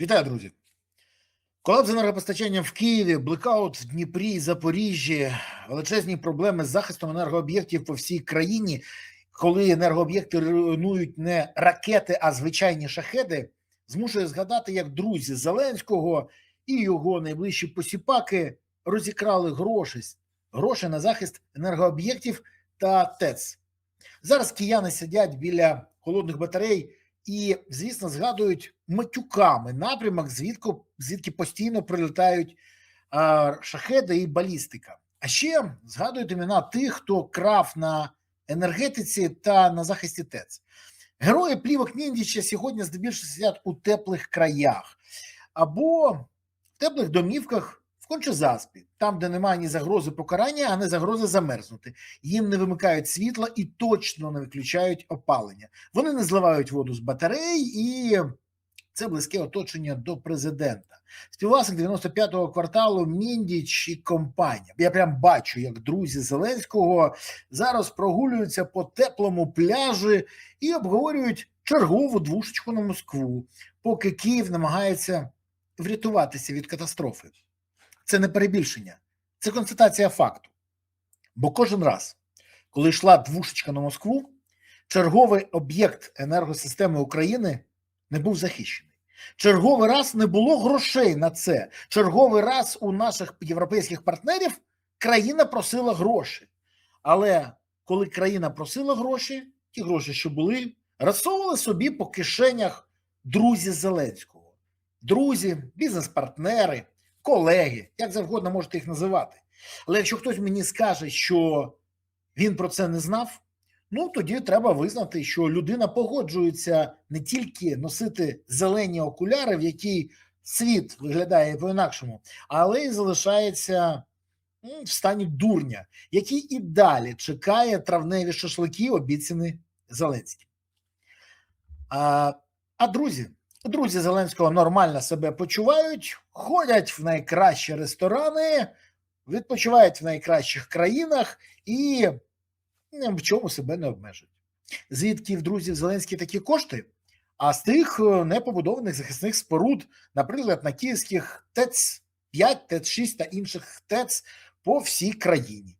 Вітаю, друзі! Колапс з енергопостачанням в Києві, блекаут в Дніпрі Запоріжжі, величезні проблеми з захистом енергооб'єктів по всій країні, коли енергооб'єкти руйнують не ракети, а звичайні шахеди, змушує згадати, як друзі Зеленського і його найближчі посіпаки розікрали гроші, гроші на захист енергооб'єктів та ТЕЦ. Зараз кияни сидять біля холодних батарей і, звісно, згадують матюками напрямок, звідки, звідки постійно прилітають а, шахеди і балістика. А ще згадують імена тих, хто крав на енергетиці та на захисті ТЕЦ. Герої плівок Ніндіча сьогодні здебільшого сидять у теплих краях або в теплих домівках в Кончезаспі, там, де немає ні загрози покарання, а не загрози замерзнути. Їм не вимикають світла і точно не виключають опалення. Вони не зливають воду з батарей, і це близьке оточення до президента. Співвласник 95-го кварталу Міндіч і компанія. Я прям бачу, як друзі Зеленського зараз прогулюються по теплому пляжі і обговорюють чергову двушечку на Москву, поки Київ намагається врятуватися від катастрофи. Це не перебільшення, це констатація факту. Бо кожен раз, коли йшла двушечка на Москву, черговий об'єкт енергосистеми України не був захищений. Черговий раз не було грошей на це. Черговий раз у наших європейських партнерів країна просила гроші. Але коли країна просила гроші, ті гроші, що були, розсовували собі по кишенях друзі Зеленського, друзі, бізнес-партнери, колеги, як завгодно можете їх називати. Але якщо хтось мені скаже, що він про це не знав, ну тоді треба визнати, що людина погоджується не тільки носити зелені окуляри, в якій світ виглядає по-інакшому, але й залишається в стані дурня, який і далі чекає травневі шашлики, обіцяні Зеленським. А, а друзі, друзі Зеленського нормально себе почувають, ходять в найкращі ресторани, відпочивають в найкращих країнах і в чому себе не обмежують. Звідки в друзів Зеленських такі кошти? А з тих непобудованих захисних споруд, наприклад, на київських ТЕЦ 5, ТЕЦ 6 та інших ТЕЦ по всій країні.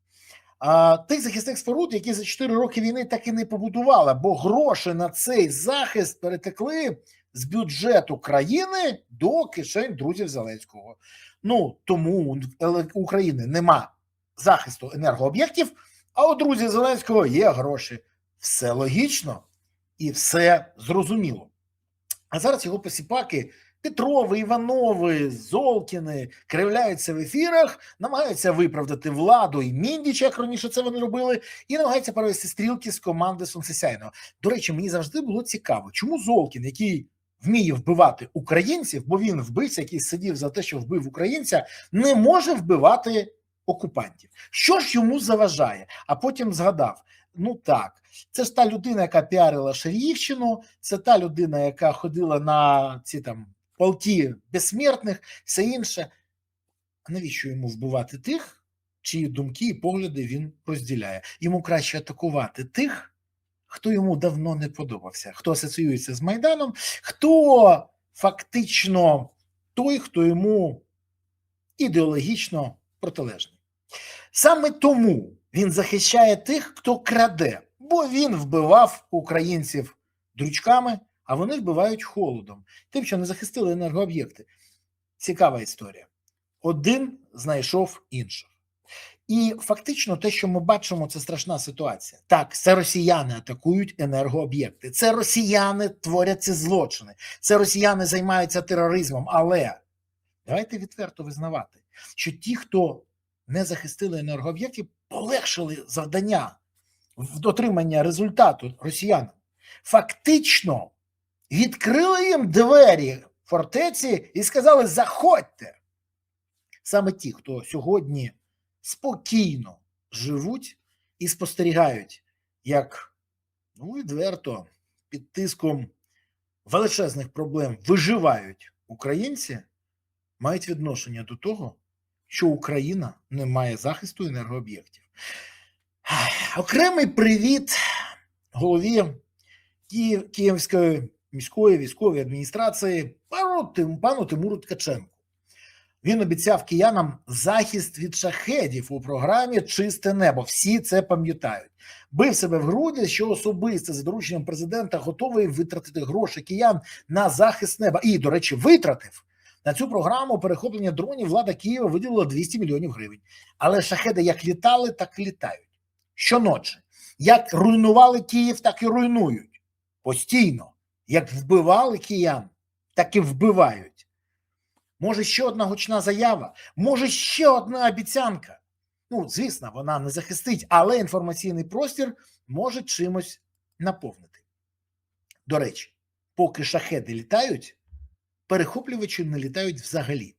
А тих захисних споруд, які за 4 роки війни так і не побудували, бо гроші на цей захист перетекли з бюджету країни до кишень друзів Зеленського. Ну тому у України нема захисту енергооб'єктів. А у друзі Зеленського є гроші. Все логічно і все зрозуміло. А зараз його посіпаки Петрови, Іванови, Золкіни кривляються в ефірах, намагаються виправдати владу і Міндіч, як раніше це вони робили, і намагаються перевести стрілки з команди Сонцесяйного. До речі, мені завжди було цікаво, чому Золкін, який вміє вбивати українців, бо він вбивця, який сидів за те, що вбив українця, не може вбивати окупантів. Що ж йому заважає? А потім згадав: ну так, це ж та людина, яка піарила Шаріївщину, це та людина, яка ходила на ці там полки безсмертних, все інше. А навіщо йому вбивати тих, чиї думки і погляди він розділяє? Йому краще атакувати тих, хто йому давно не подобався, хто асоціюється з Майданом, хто фактично той, хто йому ідеологічно протилежний. Саме тому він захищає тих, хто краде, бо він вбивав українців дручками, а вони вбивають холодом, тим, що не захистили енергооб'єкти. Цікава історія. Один знайшов інших. І фактично, те, що ми бачимо, це страшна ситуація. Так, це росіяни атакують енергооб'єкти, це росіяни творять ці злочини, це росіяни займаються тероризмом. Але давайте відверто визнавати, що ті, хто не захистили енергооб'єкти, полегшили завдання дотримання результату росіянам. Фактично відкрили їм двері фортеці і сказали: заходьте. Саме ті, хто сьогодні спокійно живуть і спостерігають, як ну, відверто під тиском величезних проблем виживають українці, мають відношення до того, що Україна не має захисту енергооб'єктів. Окремий привіт голові Київської міської військової адміністрації пану, Тимуру Ткаченку. Він обіцяв киянам захист від шахедів у програмі Чисте небо. Всі це пам'ятають. Бив себе в груди, що особисто за дорученням президента готовий витратити гроші киян на захист неба. І, до речі, витратив на цю програму перехоплення дронів. Влада Києва виділила 200 мільйонів гривень. Але шахеди як літали, так і літають. Щоночі. Як руйнували Київ, так і руйнують. Постійно. Як вбивали киян, так і вбивають. Може, ще одна гучна заява, може, ще одна обіцянка. Ну, звісно, вона не захистить, але інформаційний простір може чимось наповнити. До речі, поки шахеди літають, перехоплювачі не літають взагалі.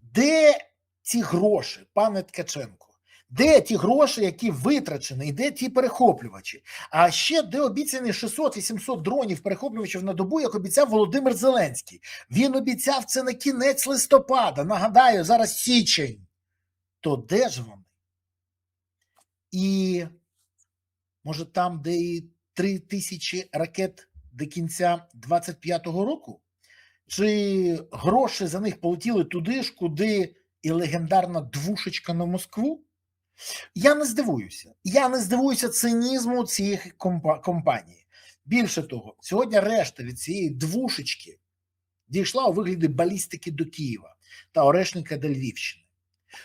Де ці гроші, пане Ткаченко? Де ті гроші, які витрачені, і де ті перехоплювачі? А ще де обіцяні 600-800 дронів перехоплювачів на добу, як обіцяв Володимир Зеленський. Він обіцяв це на кінець листопада. Нагадаю, зараз січень. То де ж вони? І може там, де і 3 тисячі ракет до кінця 25-го року? Чи гроші за них полетіли туди ж, куди і легендарна двушечка на Москву? Я не здивуюся. Я не здивуюся цинізму цієї компанії. Більше того, сьогодні решта від цієї двушечки дійшла у вигляді балістики до Києва та Орешника до Львівщини.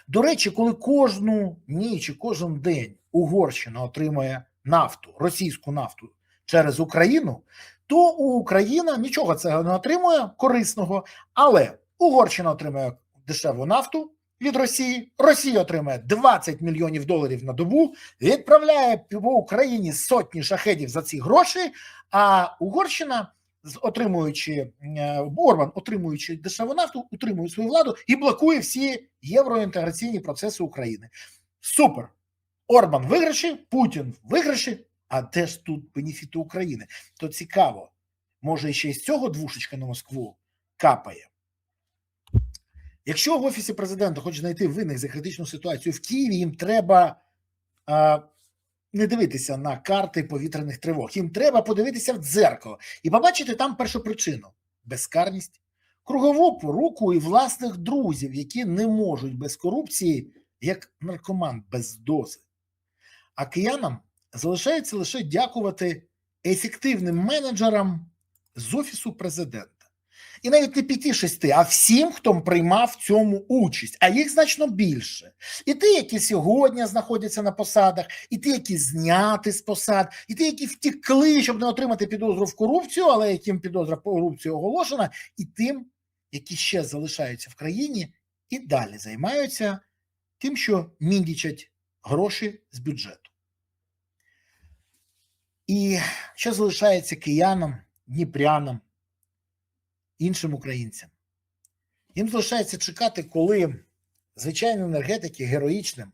До речі, коли кожну ніч і кожен день Угорщина отримує нафту, російську нафту через Україну, то Україна нічого цього не отримує корисного, але Угорщина отримує дешеву нафту від Росії, Росія отримує 20 мільйонів доларів на добу, відправляє по Україні сотні шахедів за ці гроші. А Угорщина, отримуючи е, Орбан, отримуючи дешеву нафту, утримує свою владу і блокує всі євроінтеграційні процеси України. Супер! Орбан виграші, Путін виграші. А де ж тут бенефіти України? То цікаво, може ще із цього двушечка на Москву капає. Якщо в офісі президента хоче знайти винних за критичну ситуацію в Києві, їм треба а, не дивитися на карти повітряних тривог. Їм треба подивитися в дзеркало і побачити там першу причину безкарність, кругову поруку і власних друзів, які не можуть без корупції, як наркоман без дози. А киянам залишається лише дякувати ефективним менеджерам з офісу президента. І навіть не п'яти шести, а всім, хто приймав в цьому участь, а їх значно більше. І ті, які сьогодні знаходяться на посадах, і ті, які зняти з посад, і ті, які втекли, щоб не отримати підозру в корупцію, але яким підозра в корупцію оголошена, і тим, які ще залишаються в країні і далі займаються тим, що міндічать гроші з бюджету. І що залишається киянам, дніпрянам, іншим українцям? Їм залишається чекати, коли звичайні енергетики героїчним,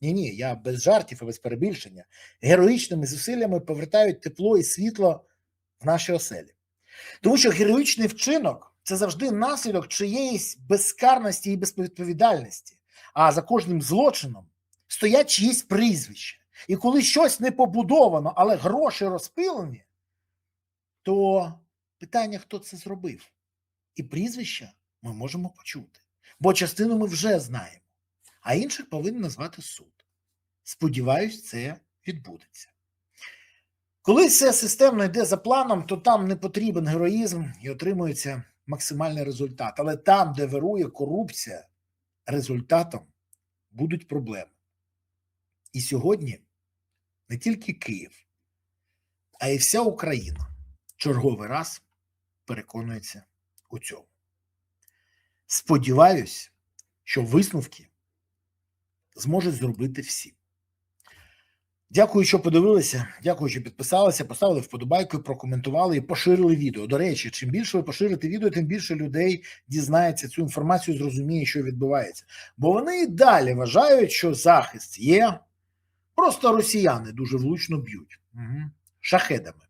ні, ні, я без жартів і без перебільшення, героїчними зусиллями повертають тепло і світло в наші оселі. Тому що героїчний вчинок це завжди наслідок чиєїсь безкарності і безвідповідальності. А за кожним злочином стоять чиїсь прізвища. І коли щось не побудовано, але гроші розпилені, то питання, хто це зробив. І прізвища ми можемо почути. Бо частину ми вже знаємо, а інших повинен назвати суд. Сподіваюсь, це відбудеться. Коли все системно йде за планом, то там не потрібен героїзм і отримується максимальний результат. Але там, де вирує корупція, результатом будуть проблеми. І сьогодні не тільки Київ, а й вся Україна черговий раз переконується у цьому. Сподіваюсь, що висновки зможуть зробити всі. Дякую, що подивилися. Дякую, що підписалися, поставили вподобайку, прокоментували і поширили відео. До речі, чим більше ви поширите відео, тим більше людей дізнається цю інформацію, зрозуміє, що відбувається. Бо вони і далі вважають, що захист є. Просто росіяни дуже влучно б'ють угу. шахедами.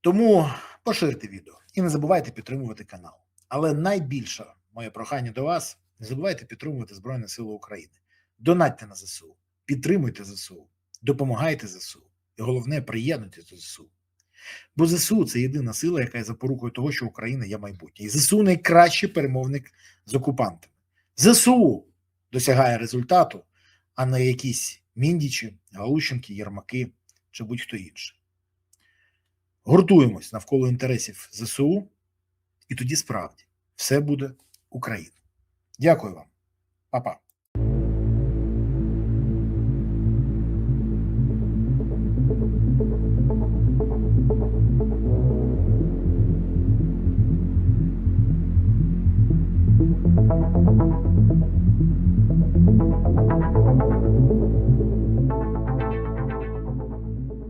Тому поширте відео і не забувайте підтримувати канал. Але найбільше моє прохання до вас: не забувайте підтримувати Збройні Сили України. Донатьте на ЗСУ, підтримуйте ЗСУ, допомагайте ЗСУ. І головне, приєднуйтесь до ЗСУ. Бо ЗСУ це єдина сила, яка є запорукою того, що Україна є майбутнє. І ЗСУ найкращий перемовник з окупантами. ЗСУ досягає результату, а не якісь міндічі, Галущенки, Єрмаки чи будь-хто інший. Гуртуємось навколо інтересів ЗСУ, і тоді справді все буде Україна. Дякую вам, Па-па.